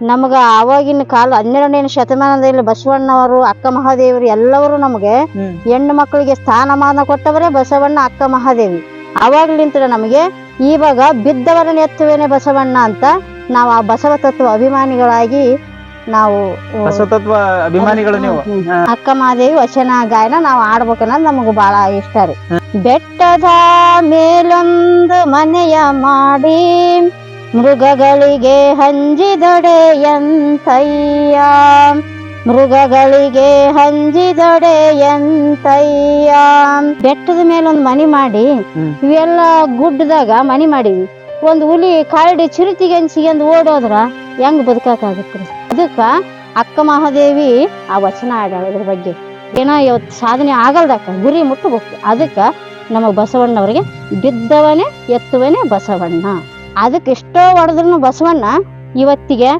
ನಮಗ ಆವಾಗಿನ ಕಾಲ ಹನ್ನೆರಡನೇ ಶತಮಾನದಲ್ಲಿ ಬಸವಣ್ಣವರು ಅಕ್ಕ ಮಹಾದೇವರು ಎಲ್ಲವರು ನಮಗೆ ಹೆಣ್ಣು ಮಕ್ಕಳಿಗೆ ಸ್ಥಾನಮಾನ ಕೊಟ್ಟವರೇ ಬಸವಣ್ಣ ಅಕ್ಕ ಮಹಾದೇವಿ. ಅವಾಗ್ಲಿಂತ ನಮಗೆ ಇವಾಗ ಬಿದ್ದವರನ್ನ ಎತ್ತುವೇನೆ ಬಸವಣ್ಣ ಅಂತ ನಾವು ಆ ಬಸವ ತತ್ವ ಅಭಿಮಾನಿಗಳಾಗಿ ನಾವು ಬಸವತತ್ವ ಅಭಿಮಾನಿಗಳು ನೀವು. ಅಕ್ಕ ಮಹಾದೇವಿ ವಚನ ಗಾಯನ ನಾವು ಆಡ್ಬೇಕನ್ನೋದು ನಮಗ ಬಹಳ ಇಷ್ಟ ರೀ. ಬೆಟ್ಟದ ಮೇಲೊಂದು ಮನೆಯ ಮಾಡಿ ಮೃಗಗಳಿಗೆ ಹಂಜಿದೊಡೆಯಂತಯ್ಯ ಮೃಗಗಳಿಗೆ ಹಂಜಿದೊಡೆಯಂತಯ್ಯ ಬೆಟ್ಟದ ಮೇಲೊಂದು ಮನೆ ಮಾಡಿ ಇವೆಲ್ಲ ಗುಡ್ಡದಾಗ ಮನೆ ಮಾಡಿವಿ ಒಂದು ಹುಲಿ ಕಾಲ್ಡಿ ಚಿರುತಿಗೆ ಹಂಚಿಗೆಂದು ಓಡೋದ್ರ ಹೆಂಗ್ ಬದುಕಾಗುತ್ತೆ ಅದಕ್ಕ ಅಕ್ಕ ಮಹಾದೇವಿ ಆ ವಚನ ಆಡ್ಯಾಳ ಇದ್ರ ಬಗ್ಗೆ. ಏನೋ ಇವತ್ತು ಸಾಧನೆ ಆಗಲ್ದಕ್ಕ ಗುರಿ ಮುಟ್ಟಬೇಕು ಅದಕ್ಕ ನಮ್ಮ ಬಸವಣ್ಣವ್ರಿಗೆ ಬಿದ್ದವನೇ ಎತ್ತುವನೇ ಬಸವಣ್ಣ. ಅದಕ್ಕೆ ಎಷ್ಟೋ ಹೊಡೆದ್ರು ಬಸವಣ್ಣ ಇವತ್ತಿಗೆ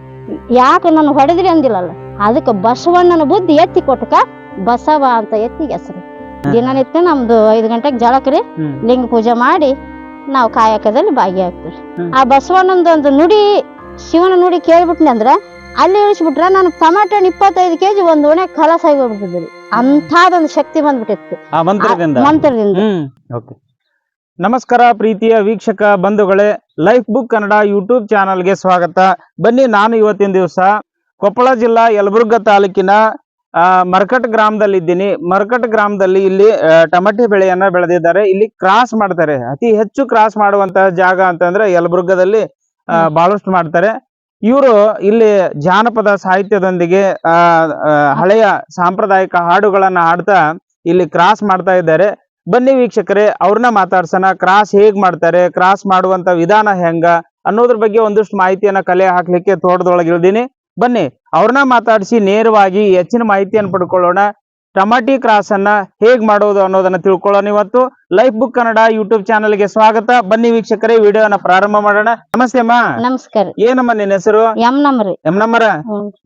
ಯಾಕೆ ನಾನು ಹೊಡೆದ್ರಿ ಅಂದಿಲ್ಲಲ್ಲ? ಅದಕ್ಕೆ ಬಸವಣ್ಣನ ಬುದ್ಧಿ ಎತ್ತಿ ಕೊಟ್ಟಕ ಬಸವ ಅಂತ ಎತ್ತಿ ಹೆಸರು. ದಿನನಿತ್ಯ ನಮ್ದು ಐದು ಗಂಟೆಗೆ ಜಳಕ್ರಿ. ಲಿಂಗ ಪೂಜೆ ಮಾಡಿ ನಾವು ಕಾಯಕದಲ್ಲಿ ಭಾಗಿಯಾಗ್ತೀವಿ. ಆ ಬಸವಣ್ಣಂದು ಒಂದು ನುಡಿ ಶಿವನ ನುಡಿ ಕೇಳ್ಬಿಟ್ನಿ ಅಂದ್ರೆ ಅಲ್ಲಿ ಇಳಿಸ್ಬಿಟ್ರ ನಾನು ಟಮಾಟೋ ಹಣ್ಣು ಇಪ್ಪತ್ತೈದು ಕೆಜಿ ಒಂದ್ ಒಣೆ ಕಲಸ ಆಗಿ ಹೋಗ್ಬಿಟ್ಟಿದ್ರಿ ಅಂಥದೊಂದು ಶಕ್ತಿ ಬಂದ್ಬಿಟ್ಟಿತ್ತು. ಮಂತ್ರದಿಂದ. ನಮಸ್ಕಾರ ಪ್ರೀತಿಯ ವೀಕ್ಷಕ ಬಂಧುಗಳೇ. ಲೈಫ್ ಬುಕ್ ಕನ್ನಡ ಯೂಟ್ಯೂಬ್ ಚಾನಲ್ಗೆ ಸ್ವಾಗತ. ಬನ್ನಿ ನಾನು ಇವತ್ತಿನ ದಿವಸ ಕೊಪ್ಪಳ ಜಿಲ್ಲಾ ಯಲಬುರ್ಗ ತಾಲೂಕಿನ ಮರ್ಕಟ್ ಗ್ರಾಮದಲ್ಲಿ ಇದ್ದೀನಿ ಮರ್ಕಟ್ ಗ್ರಾಮದಲ್ಲಿ ಇಲ್ಲಿ ಟಮಟೆ ಬೆಳೆಯನ್ನ ಬೆಳೆದಿದ್ದಾರೆ. ಇಲ್ಲಿ ಕ್ರಾಸ್ ಮಾಡ್ತಾರೆ. ಅತಿ ಹೆಚ್ಚು ಕ್ರಾಸ್ ಮಾಡುವಂತಹ ಜಾಗ ಅಂತಂದ್ರೆ ಯಲಬುರ್ಗದಲ್ಲಿ ಬಹಳಷ್ಟು ಮಾಡ್ತಾರೆ. ಇವರು ಇಲ್ಲಿ ಜಾನಪದ ಸಾಹಿತ್ಯದೊಂದಿಗೆ ಹಳೆಯ ಸಾಂಪ್ರದಾಯಿಕ ಹಾಡುಗಳನ್ನ ಹಾಡ್ತಾ ಇಲ್ಲಿ ಕ್ರಾಸ್ ಮಾಡ್ತಾ ಇದ್ದಾರೆ. ಬನ್ನಿ ವೀಕ್ಷಕರೇ ಅವ್ರನ್ನ ಮಾತಾಡ್ಸೋಣ. ಕ್ರಾಸ್ ಹೇಗ್ ಮಾಡ್ತಾರೆ ಕ್ರಾಸ್ ಮಾಡುವಂತ ವಿಧಾನ ಹೆಂಗ ಅನ್ನೋದ್ರ ಬಗ್ಗೆ ಒಂದಿಷ್ಟು ಮಾಹಿತಿಯನ್ನ ಕಲೆ ಹಾಕ್ಲಿಕ್ಕೆ ತೋಟದೊಳಗೆ ಇಳ್ದೀನಿ. ಬನ್ನಿ ಅವ್ರನ್ನ ಮಾತಾಡಿಸಿ ನೇರವಾಗಿ ಹೆಚ್ಚಿನ ಮಾಹಿತಿಯನ್ನು ಪಡ್ಕೊಳ್ಳೋಣ. ಟಮಾಟಿ ಕ್ರಾಸ್ ಅನ್ನ ಹೇಗ್ ಮಾಡೋದು ಅನ್ನೋದನ್ನ ತಿಳ್ಕೊಳ್ಳೋಣ ಇವತ್ತು. ಲೈಫ್ ಬುಕ್ ಕನ್ನಡ ಯೂಟ್ಯೂಬ್ ಚಾನಲ್ಗೆ ಸ್ವಾಗತ. ಬನ್ನಿ ವೀಕ್ಷಕರೇ ವಿಡಿಯೋನ ಪ್ರಾರಂಭ ಮಾಡೋಣ. ನಮಸ್ತೆ ಅಮ್ಮ. ನಮಸ್ಕಾರ. ಏನಮ್ಮ ನಿನ್ನ ಹೆಸರು? ಎಂ ನಮ್ರಿ ಎಂ ನಮ್ಮರ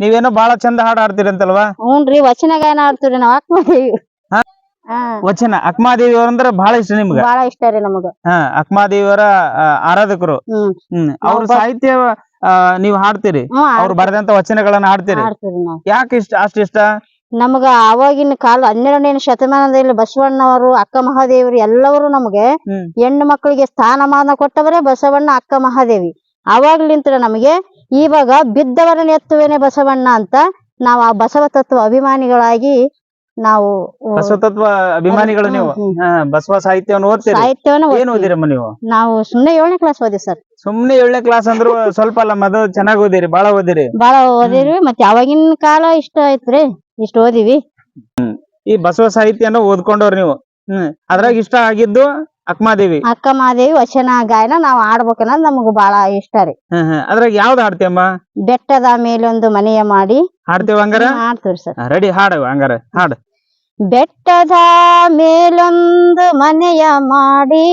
ನೀವೇನೋ ಬಹಳ ಚಂದ ಹಾಡು ಆಡ್ತೀರಂತಲ್ವಾ ಹ್ಞೂನ್ರಿ ವಚನ ಗಾಯನ ಆಡ್ತೀರಿ ನಾವ್. ವಚನ. ಅಕ್ಮಾದೇವಿ ಅವ್ರಂದ್ರ ಬಹಳ ಇಷ್ಟ ನಿಮ್ಗ? ಬಾಳ ಇಷ್ಟ ರೀ ನಮಗ. ಹಾ ಅಕ್ಮಾದೇವಿಯವರ ಆರಾಧಕರು. ಹ್ಮ್. ಅವ್ರ ಸಾಹಿತ್ಯ ನೀವ್ ಹಾಡ್ತೀರಿ? ಅವ್ರು ಬರೆದಂತ ವಚನಗಳನ್ನ ಹಾಡ್ತೀರಿ? ಯಾಕೆ ಇಷ್ಟ ಅಷ್ಟ ಇಷ್ಟ? ನಮಗ ಅವಾಗಿನ ಕಾಲ ಹನ್ನೆರಡನೇ ಶತಮಾನದಲ್ಲಿ ಬಸವಣ್ಣವರು ಅಕ್ಕ ಮಹಾದೇವರು ಎಲ್ಲವರು ನಮಗೆ. ಹೆಣ್ಣು ಮಕ್ಕಳಿಗೆ ಸ್ಥಾನಮಾನ ಕೊಟ್ಟವರೇ ಬಸವಣ್ಣ ಅಕ್ಕ ಮಹಾದೇವಿ. ಅವಾಗ್ಲಿಂತ ನಮಗೆ ಇವಾಗ ಬಿದ್ದವರನ್ನ ಎತ್ತುವೇನೆ ಬಸವಣ್ಣ ಅಂತ ನಾವು ಆ ಬಸವ ತತ್ವ ಅಭಿಮಾನಿಗಳಾಗಿ ನಾವು ಬಸವತತ್ವ ಅಭಿಮಾನಿಗಳು ನೀವು? ಹಾ, ಬಸವ ಸಾಹಿತ್ಯವನ್ನು ಓದ್ತೀರಿ? ಸಾಹಿತ್ಯವನ್ನ ಏನ್ ಓದ್ತೀವಿ. ಓದಿರಮ್ಮ ನೀವು? ನಾವು ಸುಮ್ನೆ ಏಳನೇ ಕ್ಲಾಸ್ ಓದಿ ಸರ್ ಸುಮ್ನೆ ಏಳನೇ ಕ್ಲಾಸ್ ಅಂದ್ರು ಸ್ವಲ್ಪ ಅಲ್ಲ ಅದು ಚೆನ್ನಾಗಿ ಓದಿರಿ ಬಾಳ ಓದಿರಿ. ಬಾಳ ಓದಿರಿ ಮತ್ತೆ ಅವಾಗಿನ ಕಾಲ ಇಷ್ಟ ಐತ್ರಿ ಇಷ್ಟ ಓದಿವಿ. ಈ ಬಸವ ಸಾಹಿತ್ಯನ ಓದ್ಕೊಂಡವ್ರಿ ನೀವು. ಹ್ಮ್. ಅದ್ರಾಗ ಇಷ್ಟ ಆಗಿದ್ದು ಅಕ್ಕಮಾದೇವಿ. ಅಕ್ಕ ಮಹಾದೇವಿ ವಚನ ಗಾಯನ ನಾವು ಆಡ್ಬೇಕನ್ನೋದು ನಮಗ್ ಬಾಳ ಇಷ್ಟ ರೀ. ಹ್ಮ್ ಹ್ಮ್. ಅದ್ರಾಗ ಯಾವ್ದು ಹಾಡ್ತೀಯಮ್ಮ? ಬೆಟ್ಟದ ಮೇಲೊಂದು ಮನೆಯ ಮಾಡಿ. ಹಾಡ್ತೇವ ಹಂಗಾರ? ಆಡ್ತೀವಿ ಸರ್ ರೆಡಿ ಹಾಡು ಹಂಗಾರ. ಹಾಡು. ಬೆಟ್ಟದ ಮೇಲೊಂದು ಮನೆಯ ಮಾಡಿ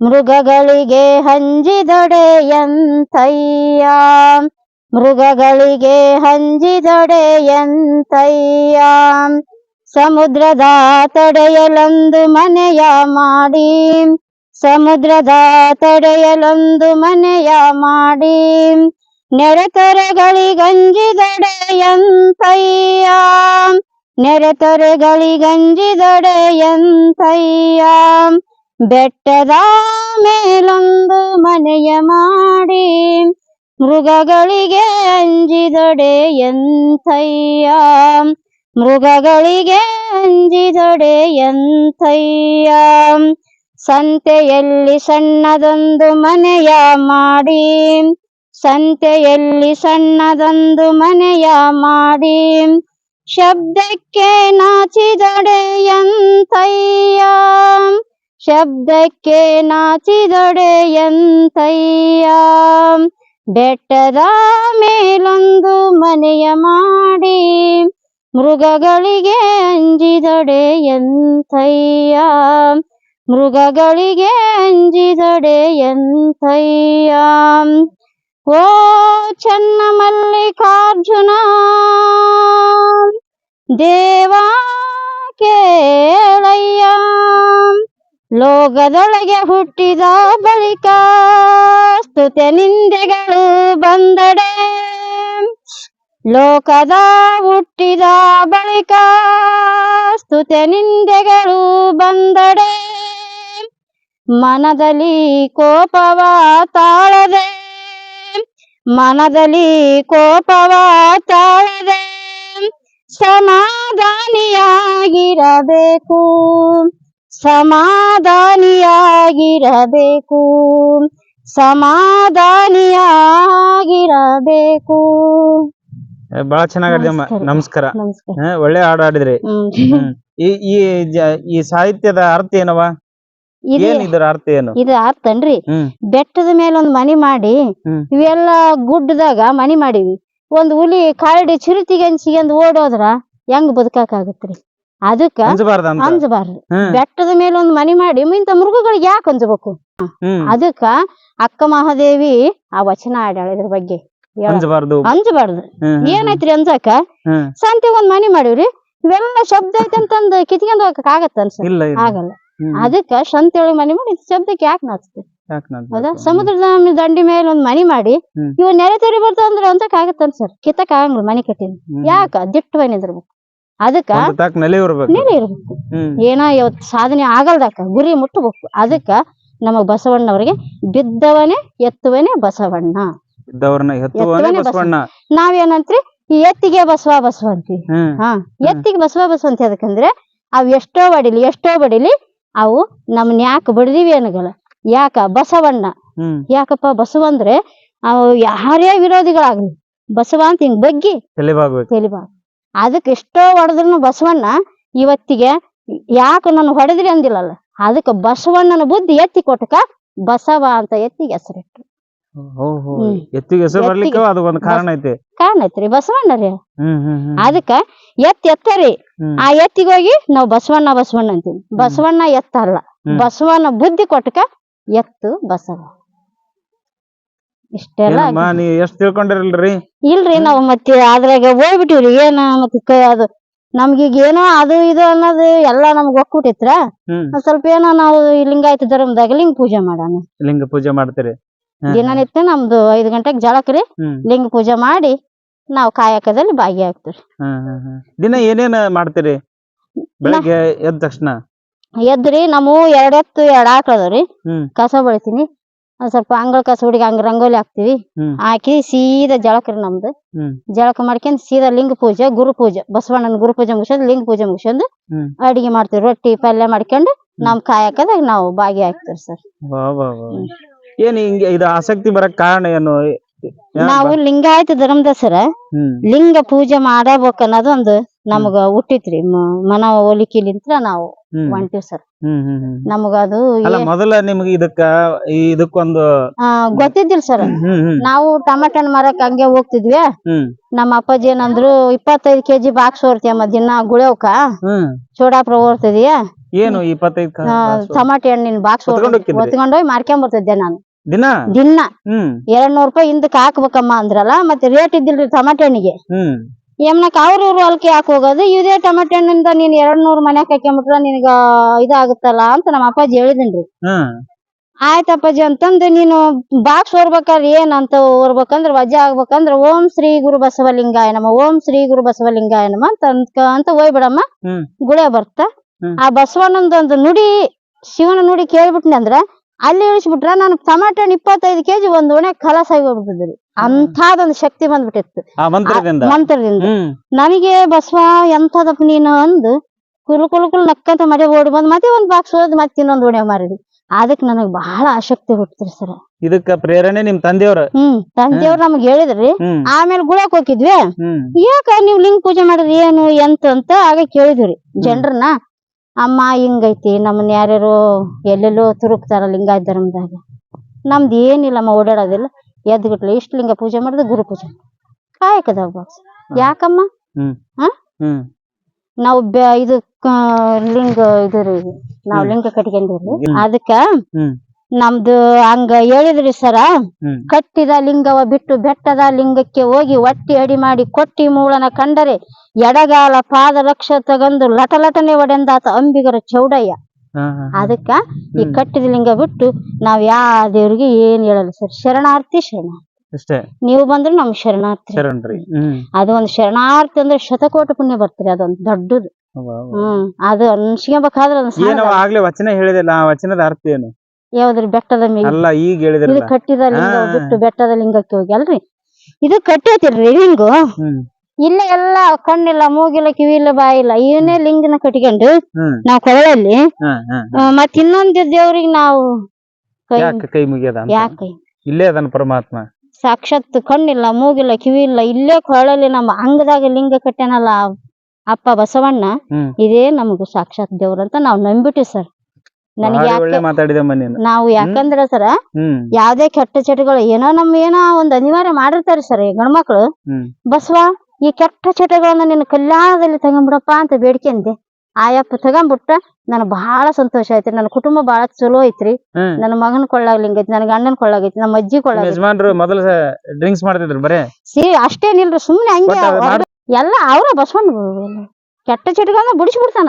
ಮೃಗಗಳಿಗೆ ಹಂಜಿದೊಡೆಯಂತಯ್ಯ ಮೃಗಗಳಿಗೆ ಹಂಜಿದೊಡೆಯಂತಯ್ಯ ಸಮುದ್ರದ ತಡೆಯಲೊಂದು ಮನೆಯ ಮಾಡಿ ಸಮುದ್ರದ ತಡೆಯಲೊಂದು ಮನೆಯ ಮಾಡಿ ನೆರೆತೊರೆಗಳಿಗಂಜಿದೊಡೆಯಂತಯ್ಯ ನೆರೆತೊರೆಗಳಿಗಂಜಿದೊಡೆಯಂತಯ್ಯ ಬೆಟ್ಟದ ಮೇಲೊಂದು ಮನೆಯ ಮಾಡಿ ಮೃಗಗಳಿಗೆ ಅಂಜಿದೊಡೆಯಂತಯ್ಯ ಮೃಗಗಳಿಗೆ ಅಂಜಿದೊಡೆಯಂತಯ್ಯ ಸಂತೆಯಲ್ಲಿ ಸಣ್ಣದೊಂದು ಮನೆಯ ಮಾಡಿ ಸಂತೆಯಲ್ಲಿ ಸಣ್ಣದೊಂದು ಮನೆಯ ಮಾಡಿ ಶಬ್ದಕ್ಕೆ ನಾಚಿದೊಡೆಯಂತಯ್ಯ ಶಬ್ದಕ್ಕೆ ನಾಚಿದೊಡೆಯಂತಯ್ಯ ಬೆಟ್ಟದ ಮೇಲೊಂದು ಮನೆಯ ಮಾಡಿ ಮೃಗಗಳಿಗೆ ಅಂಜಿದೊಡೆಯಂತಯ್ಯ ಮೃಗಗಳಿಗೆ ಅಂಜಿದೊಡೆಯಂತಯ್ಯ ಓ ಚನ್ನ ಮಲ್ಲಿಕಾರ್ಜುನ ದೇವಾ ಕೇಳಯ್ಯ, ಲೋಕದೊಳಗೆ ಹುಟ್ಟಿದ ಬಳಿಕ ಸ್ತುತೆ ನಿಂದೆಗಳು ಬಂದಡೆ. ಲೋಕದ ಹುಟ್ಟಿದ ಬಳಿಕ ಸ್ತುತೆ ನಿಂದೆಗಳು ಬಂದಡೆ. ಮನದಲ್ಲಿ ಕೋಪವ ತಾಳದೆ, ಮನದಲ್ಲಿ ಕೋಪವ ತಾಳದೆ ಸಮಾಧಾನಿಯಾಗಿರಬೇಕು. ಸಮಾಧಾನಿಯಾಗಿರಬೇಕು. ಸಮಾಧಾನಿಯಾಗಿರಬೇಕು. ಬಹಳ ಚೆನ್ನಾಗಿದೆ ನಮಸ್ಕಾರ. ಒಳ್ಳೆ ಹಾಡು ಹಾಡಿದ್ರಿ. ಈ ಈ ಈ ಸಾಹಿತ್ಯದ ಅರ್ಥ ಏನವ? ಇದು ಇದರ ಅರ್ಥ ಏನು? ಇದು ಅರ್ಥನ್ರಿ. ಬೆಟ್ಟದ ಮೇಲೆ ಒಂದ್ ಮನಿ ಮಾಡಿ. ಇವೆಲ್ಲ ಗುಡ್ಡದಾಗ ಮನಿ ಮಾಡಿವಿ. ಒಂದ್ ಹುಲಿ ಕಾಡಿ ಚಿರುತಿಗೆ ಹಂಚಿಗೆಂದು ಓಡೋದ್ರ ಹೆಂಗ್ ಬದುಕಾಕಾಗತ್ರಿ? ಅದಕ್ಕ ಅಂಜಬಾರ್ದ ಅಂಜಬಾರ್ದು. ಬೆಟ್ಟದ ಮೇಲೆ ಒಂದು ಮನಿ ಮಾಡಿ ಇಂತ ಮೃಗಗಳಿಗೆ ಯಾಕೆ ಅಂಜಬೇಕು? ಅದಕ್ಕ ಅಕ್ಕ ಮಹಾದೇವಿ ಆ ವಚನ ಆಡ್ಯಾಳ ಇದ್ರ ಬಗ್ಗೆ ಅಂಜಬಾರ್ದು. ಏನೈತ್ರಿ ಅಂಜಾಕ. ಸಂತೆ ಒಂದ್ ಮನಿ ಮಾಡಿವ್ರಿ. ಇವೆಲ್ಲ ಶಬ್ದ ಐತೆ ಅಂತಂದ್ ಕಿತ್ಕೊಂಡ್ ಹೋಗಕ್ ಆಗತ್ತ ಅನ್ಸ ಆಗಲ್ಲ. ಅದಕ್ಕ ಸಂತೆ ಒಳಗ್ ಮನಿ ಮಾಡಿ ಶಬ್ದಕ್ಕೆ ಯಾಕೆ ನಾಚ್ತದೆ ಹೌದಾ ಸಮುದ್ರದ ದಂಡಿ ಮೇಲೆ ಒಂದ್ ಮನಿ ಮಾಡಿ. ಇವ್ ನೆರೆ ತೆರಿ ಬರ್ತಾವ ಅಂದ್ರೆ ಅಂತಕ್ ಆಗತ್ತ ಸರ್? ಕಿತ್ತಕ್ ಆಗಂಗಿಲ್ಲ ಮನಿ ಕಟ್ಟಿನ ಯಾಕ? ದಿಟ್ಟು ನಿಂದಿರ್ಬೇಕು ಅದಕ್ಕ ನೆಲೆ ಇರ್ಬೇಕು. ನೆಲೆ ಇರ್ಬೇಕು. ಹ್ಮ್. ಏನೋ ಇವತ್ ಸಾಧನೆ ಆಗಲ್ದಾಕ ಗುರಿ ಮುಟ್ಟಬೇಕು ಅದಕ್ಕ ನಮ್ಮ ಬಸವಣ್ಣವ್ರಿಗೆ ಬಿದ್ದವನೇ ಎತ್ತುವನೇ ಬಸವಣ್ಣ. ನಾವೇನಂತ್ರಿ? ಎತ್ತಿಗೆ ಬಸವ ಬಸವ ಅಂತೀವಿ. ಹಾ. ಎತ್ತಿಗೆ ಬಸವ ಬಸವ ಅಂತ ಅದಕ್ಕಂದ್ರೆ ಅವ್ ಎಷ್ಟೋ ಬಡಿಲಿ ಎಷ್ಟೋ ಬಡಿಲಿ ಅವು ನಮ್ನ ಯಾಕೆ ಬಡಿದಿವಿ ಅನ್ನಗಲ್ಲ. ಯಾಕ ಬಸವಣ್ಣ? ಯಾಕಪ್ಪ ಬಸವ ಅಂದ್ರೆ ಅವ್ ಯಾರೇ ವಿರೋಧಿಗಳಾಗ್ಲಿ. ಬಸವ ಅಂತ ಹಿಂಗ್ ಬಗ್ಗಿ ತಲೆಬಾಗ್ಬೇಕು ಅದಕ್ ಅದಕ್ಕೆ ಎಷ್ಟೋ ಹೊಡೆದ್ರು ಬಸವಣ್ಣ ಇವತ್ತಿಗೆ ಯಾಕ ನಾನು ಹೊಡೆದ್ರಿ ಅಂದಿಲ್ಲಲ್ಲ? ಅದಕ್ಕೆ ಬಸವಣ್ಣನ ಬುದ್ಧಿ ಎತ್ತಿ ಕೊಟ್ಟಕ ಬಸವ ಅಂತ ಎತ್ತಿಗೆ ಹೆಸರಿಟ್ರು. ಎತ್ತಿಗೆ ಹೆಸರು ಬರ್ಲಿಕ್ಕೆ ಅದು ಒಂದ್ ಕಾರಣ ಐತಿ. ಕಾರಣ ಐತ್ರಿ ಬಸವಣ್ಣ ರೀ ಅದಕ್ಕ ಎತ್ ಎತ್ತರಿ. ಆ ಎತ್ತಿಗೆ ಹೋಗಿ ನಾವು ಬಸವಣ್ಣ ಬಸವಣ್ಣ ಅಂತೀವಿ. ಬಸವಣ್ಣ ಎತ್ತ ಅಲ್ಲ ಬಸವಣ್ಣ ಬುದ್ಧಿ ಕೊಟ್ಟಕ ಎತ್ತು ಬಸವ. ಇಷ್ಟೆಲ್ಲ ಏನಮ್ಮ ನೀ ಎಷ್ಟ್ ತಿಳ್ಕೊಂಡಿರಲ್ರಿ? ಇಲ್ರಿ ನಾವು ಮತ್ತೆ ಅದ್ರಾಗ ಹೋಗ್ಬಿಟ್ಟಿವ್ರಿ ಏನ ಮತ್ತೆ ಕೈ ಅದು ನಮ್ಗೀಗ ಏನೋ ಅದು ಇದು ಅನ್ನೋದು ಎಲ್ಲಾ ನಮ್ಗ್ ಒಕ್ಕೂಟಿತ್ರ ಹ್ಮ್. ಒಂದ್ ಸ್ವಲ್ಪ ಏನೋ ನಾವು ಈ ಲಿಂಗಾಯತ ಧರ್ಮದಾಗ ಲಿಂಗ ಪೂಜೆ ಮಾಡೋಣ. ಲಿಂಗ ಪೂಜೆ ಮಾಡ್ತೀರಿ. ದಿನ ದಿನನಿತ್ಯ ನಮ್ದು ಐದ್ ಗಂಟೆಗ್ ಜಳಕ್ರಿ ಹ್ಮ್. ಲಿಂಗ ಪೂಜೆ ಮಾಡಿ ನಾವು ಕಾಯಕದಲ್ಲಿ ಭಾಗಿಯಾಗ್ತೀವಿ. ಹ್ಮ್. ದಿನ ಏನೇನ್ ಮಾಡ್ತೀರಿ? ಬೆಳಗ್ಗೆ ಎದ್ದ ತಕ್ಷಣ? ಎದ್ರಿ ನಮ್ಮವು ಎರಡ್ ಎತ್ತು ಎರಡ್ ಆಕಳ ಅದಾವ್ರಿ ಹ್ಮ್. ಕಸ ಬೆಳಿತೀನಿ. ಒಂದ್ ಸ್ವಲ್ಪ ಅಂಗಳ ಕಸ ಹುಡುಗಿ ಹಂಗ ರಂಗೋಲಿ ಹಾಕ್ತಿವಿ. ಹ್ಮ್. ಹಾಕಿ ಸೀದಾ ಜಳಕ್ರಿ ನಮ್ದು. ಹ್ಮ್. ಜಳಕ ಮಾಡ್ಕೊಂಡ್ ಸೀದಾ ಲಿಂಗ ಪೂಜೆ ಗುರು ಪೂಜೆ ಬಸವಣ್ಣನ ಗುರು ಪೂಜೆ ಮುಗಿಸೋದು ಲಿಂಗ ಪೂಜೆ ಮುಗಿಸ್ಕೊಂಡು ಹ್ಮ್. ಅಡಿಗೆ ಮಾಡ್ತೀವಿ. ರೊಟ್ಟಿ ಪಲ್ಯ ಮಾಡ್ಕೊಂಡು ನಮ್ ಕಾಯಕದಾಗ ನಾವು ಭಾಗಿಯಾಗ್ತೀವಿ ಸರ್. ವಾ ವಾ ವಾ ಏನ್ ಹಿಂಗೆ ಇದು ಆಸಕ್ತಿ ಬರಕ್ ಕಾರಣ ಏನು? ನಾವು ಲಿಂಗಾಯತ ಧರ್ಮದ ಸರ ಲಿಂಗ ಪೂಜೆ ಮಾಡಬೇಕು ಅನ್ನೋದೊಂದು ನಮಗ ಹುಟ್ಟಿತ್ರಿ. ಮನ ಹೋಲಿಕೆಲಿಂತ್ರ ನಾವು ಹೊಂಟಿವ್ ಸರ್. ನಮಗ ಅದು ಮೊದಲ ನಿಮ್ಗೆ ಇದಕ್ಕ ಇದಕ್ಕೊಂದು ಗೊತ್ತಿದ್ದಿಲ್ಲ ಸರ್. ನಾವು ಟಮಾಟ ಹಣ್ಣು ಮರಕ್ ಹಂಗೆ ಹೋಗ್ತಿದ್ವಿ. ನಮ್ಮ ಅಪ್ಪಾಜಿ ಏನಂದ್ರು ಇಪ್ಪತ್ತೈದು ಕೆಜಿ ಬಾಕ್ಸ್ ಹೊರ್ತಿಯಮ್ಮ ದಿನ ಗುಳೆವಕ. ಚೋಡಾ ಚೋಡಾಪುರ ಹೊರ್ತಿದ್ಯಾ ಏನು ಇಪ್ಪತ್ತೈದು? ಟಮಾಟೆ ಹಣ್ಣಿನ ಬಾಕ್ಸ್ ಹೊತ್ಕೊಂಡೋಗಿ ಮಾರ್ಕೊಂಡ್ ಬರ್ತಿದ್ದೆ ನಾನು. ದಿನ? ದಿನ. ಹ್ಮ್. ಎರಡ್ ನೂರ್ ರೂಪಾಯಿ ಹಿಂದಕ್ ಹಾಕ್ಬೇಕಮ್ಮ ಅಂದ್ರಲ್ಲ ಮತ್ತೆ ರೇಟ್ ಇದ್ದಿಲ್ರಿ ಟಮಾಟೆ ಹಣ್ಣಿಗೆ. ಹ್ಮ್. ಯಮ್ನಕ್ ಅವ್ರ ಇವ್ರ ಹೊಲಕ್ಕೆ ಯಾಕೆ ಹೋಗೋದು? ಇದೇ ಟಮಾಟೆ ಹಣ್ಣಿಂದ ನೀನ್ ಎರಡ್ ನೂರ್ ಮನ್ಯಾಗ ಹಾಕ್ಯಂಬಿಟ್ರ ನಿನಗ ಇದಾಗುತ್ತಲ್ಲ ಅಂತ ನಮ್ಮ ಅಪ್ಪಾಜಿ ಹೇಳಿದನ್ರಿ. ಹ್ಮ್ ಆಯ್ತಪ್ಪಾಜಿ ಅಂತಂದು ನೀನು ಬಾಕ್ಸ್ ಓರ್ಬೇಕಾದ್ರೆ ಏನಂತ ಅಂತ ಓರ್ಬೇಕಂದ್ರ ವಜಾ ಆಗ್ಬೇಕಂದ್ರ ಓಂ ಶ್ರೀ ಗುರು ಬಸವಲಿಂಗಾಯ ನಮ ಓಂ ಶ್ರೀ ಗುರು ಬಸವಲಿಂಗಾಯ ನಮ ಅಂತ ಅಂತ ಹೋಯ್ಬಿಡಮ್ಮ. ಹ್ಮ್. ಗುಳೆ ಬರ್ತ. ಹ್ಮ್. ಆ ಬಸವಣ್ಣಂದೊಂದು ನುಡಿ ಶಿವನ ನುಡಿ ಕೇಳ್ಬಿಟ್ನಿ ಅಂದ್ರ ಅಲ್ಲಿ ಇಳಿಸ್ಬಿಟ್ರ ನಾನು ಟಮಾಟೆ ಹಣ್ಣು ಇಪ್ಪತ್ತೈದು ಕೆಜಿ ಒಂದ್ ಒಣೆ ಕಲಸ ಹೋಗ್ಬಿಟ್ಟಿದ್ರಿ. ಅಂತದೊಂದು ಶಕ್ತಿ ಬಂದ್ಬಿಟ್ಟಿತ್ತು. ಮಂತ್ರದಿಂದ? ನನಗೆ ಬಸವ ಎಂತದಪ್ಪ ನೀನು ಅಂದು ಕುಲು ಕುಲು ಕುಲು ನಕ್ಕಂತ ಮನೆ ಓಡಿ ಬಂದ್ ಮತ್ತೆ ಒಂದ್ ಬಾಕ್ಸ್ ಹೋದ್ ಮತ್ತೆ ಇನ್ನೊಂದ್ ಒಣೆ ಮಾರಿದ್ವಿ ಅದಕ್ ನನಗ್ ಬಹಳ ಆಸಕ್ತಿ ಹುಟ್ಟಿದ್ರಿ ಸರ್. ಇದಕ್ಕ ಪ್ರೇರಣೆ ನಿಮ್ ತಂದೆಯವ್ರ? ಹ್ಮ್. ತಂದೆಯವ್ರು ನಮ್ಗೆ ಹೇಳಿದ್ರಿ ಆಮೇಲೆ ಗುಳಕ್ ಹೋಗಿದ್ವಿ. ಯಾಕ ನೀವ್ ಲಿಂಗ ಪೂಜೆ ಮಾಡಿದ್ರಿ ಏನು ಎಂತ ಅಂತ ಆಗ ಕೇಳಿದ್ವಿ ಜನರನ್ನ ಅಮ್ಮ ಹಿಂಗೈತಿ ನಮ್ಮನ್ನ ಯಾರ್ಯಾರು ಎಲ್ಲೆಲ್ಲೋ ತುರುಕ್ತಾರ ಲಿಂಗಾಯತ ಧರ್ಮದಾಗ ನಮ್ದು ಏನಿಲ್ಲಮ್ಮ ಓಡಾಡೋದಿಲ್ಲ. ಎದ್ಬಿಟ್ಲು ಇಷ್ಟ ಲಿಂಗ ಪೂಜೆ ಮಾಡಿದ್ರೆ ಗುರು ಪೂಜೆ. ಕಾಯಕದ ಬಾಕ್ಸ್. ಯಾಕಮ್ಮ? ನಾವು ಇದು ಲಿಂಗ ಇದು ನಾವ್ ಲಿಂಗ ಕಟ್ಕೊಂಡಿವ್ರಿ. ಅದಕ್ಕ. ನಮ್ದು ಹಂಗ ಹೇಳಿದ್ರಿ ಸರ ಕಟ್ಟಿದ ಲಿಂಗವ ಬಿಟ್ಟು ಬೆಟ್ಟದ ಲಿಂಗಕ್ಕೆ ಹೋಗಿ ಒಟ್ಟಿ ಅಡಿ ಮಾಡಿ ಕೊಟ್ಟಿ ಮೂಳನ ಕಂಡರೆ ಎಡಗಾಲ ಪಾದ ರಕ್ಷ ತಗೊಂಡು ಲಟಲಟನೆ ಒಡೆಂದಾತ ಅಂಬಿಗರ ಚೌಡಯ್ಯ. ಅದಕ್ಕ ಈ ಕಟ್ಟಿದ ಲಿಂಗ ಬಿಟ್ಟು ನಾವ್ ಯಾ ದೇವ್ರಿಗೆ ಏನ್ ಹೇಳಲ್ಲ ಸರ್ ಶರಣಾರ್ಥಿ ಶರಣ. ನೀವು ಬಂದ್ರೆ ನಮ್ ಶರಣಾರ್ಥಿ. ಶರಣ್ರಿ. ಅದು ಒಂದು ಶರಣಾರ್ಥಿ ಅಂದ್ರೆ ಶತಕೋಟಿ ಪುಣ್ಯ ಬರ್ತೀರಿ ಅದೊಂದ್ ದೊಡ್ಡದು. ಹ್ಮ್. ಅದು ಅನ್ಸ್ಕೊಬೇಕಾದ್ರೆ ಆಗ್ಲೇ ವಚನ ಹೇಳಿದೆ ವಚನದ ಅರ್ಥ ಏನು? ಯಾವ್ದ್ರಿ ಬೆಟ್ಟದ ಮೇಲೆ? ಅಲ್ಲ ಈಗ ಇದು ಕಟ್ಟಿದ ಲಿಂಗ ಬಿಟ್ಟು ಬೆಟ್ಟದ ಲಿಂಗಕ್ಕೆ ಹೋಗಿ ಅಲ್ರಿ? ಇದು ಕಟ್ಟೈತಿಲ್ರಿ ಲಿಂಗು. ಇಲ್ಲೇ ಎಲ್ಲಾ ಎಲ್ಲ ಕಣ್ಣಿಲ್ಲ ಮೂಗಿಲ್ಲ ಕಿವಿ ಇಲ್ಲ ಬಾಯಿ ಇಲ್ಲ ಇವನ್ನೇ ಲಿಂಗನ ಕಟ್ಕೊಂಡು ಹ್ಮ್. ನಾವ್ ಕೊಳಲಲ್ಲಿ ಹಾ ಆ, ಮತ್ ಇನ್ನೊಂದ್ ದೇವ್ರಿಗೆ ನಾವು ಕೈ ಯಾಕೆ ಕೈ ಮುಗಿಯದ ಅಂತ? ಯಾಕೆ ಇಲ್ಲೇ ಅದನ್ನ ಪರಮಾತ್ಮ? ಸಾಕ್ಷಾತ್ ಕಣ್ಣಿಲ್ಲ ಮೂಗಿಲ್ಲ ಕಿವಿ ಇಲ್ಲ ಇಲ್ಲೇ ಕೊಳಲಿ ನಮ್ಮ ಅಂಗದಾಗ ಲಿಂಗ ಕಟ್ಟ್ಯಾನಲ್ಲ ಆ ಅಪ್ಪ ಬಸವಣ್ಣ ಹ್ಮ್. ಇದೇ ನಮಗ ಸಾಕ್ಷಾತ್ ದೇವ್ರ ಅಂತ ನಾವ್ ನಂಬಿಟ್ಟಿವಿ ಸರ್. ನನಗೆ ನೀನು. ನಾವು ಯಾಕಂದ್ರ ಸರ ಯಾವ್ದೇ ಕೆಟ್ಟ ಚಟಗಳು ಏನೋ ನಮ್ ಏನೋ ಒಂದ್ ಅನಿವಾರ್ಯ ಮಾಡಿರ್ತಾರೆ ಸರ್ ಈ ಗಂಡ್ಮಕ್ಳು. ಬಸವ ಈ ಕೆಟ್ಟ ಚಟಗಳನ್ನ ನಿನ್ನ ಕಲ್ಯಾಣದಲ್ಲಿ ತಗೊಂಬಿಡಪ್ಪ ಅಂತ ಬೇಡ್ಕೊಂಡೆ ಆಯಪ್ಪ ತಗೊಂಬಿಟ್ಟ ನನ್ ಬಹಳ ಸಂತೋಷ ಐತ್ರಿ ನನ್ನ ಕುಟುಂಬ ಬಹಳ ಚಲೋ ಐತ್ರಿ. ನನ್ನ ಮಗನ ಕೊಳ್ಳಾಗ್ಲಿಂಗೈತಿ ನನ್ನ ಗಂಡನ ಕೊಳ್ಳಾಗೈತಿ ನಮ್ಮ ಅಜ್ಜಿ ಕೊಳ್ಳಾಗೈತಿ ಮೊದಲ ಡ್ರಿಂಕ್ಸ್ ಮಾಡ್ತಿದ್ರು ಬರೇ? ಸಿ ಅಷ್ಟೇನಿಲ್ರಿ ಸುಮ್ನೆ ಹಂಗೆ ಎಲ್ಲ ಅವ್ರ ಬಸವಣ್ಣ ಕೆಟ್ಟ ಚಟಗಳನ್ನ ಬಿಡಿಸ್ಬಿಡ್ತಾನ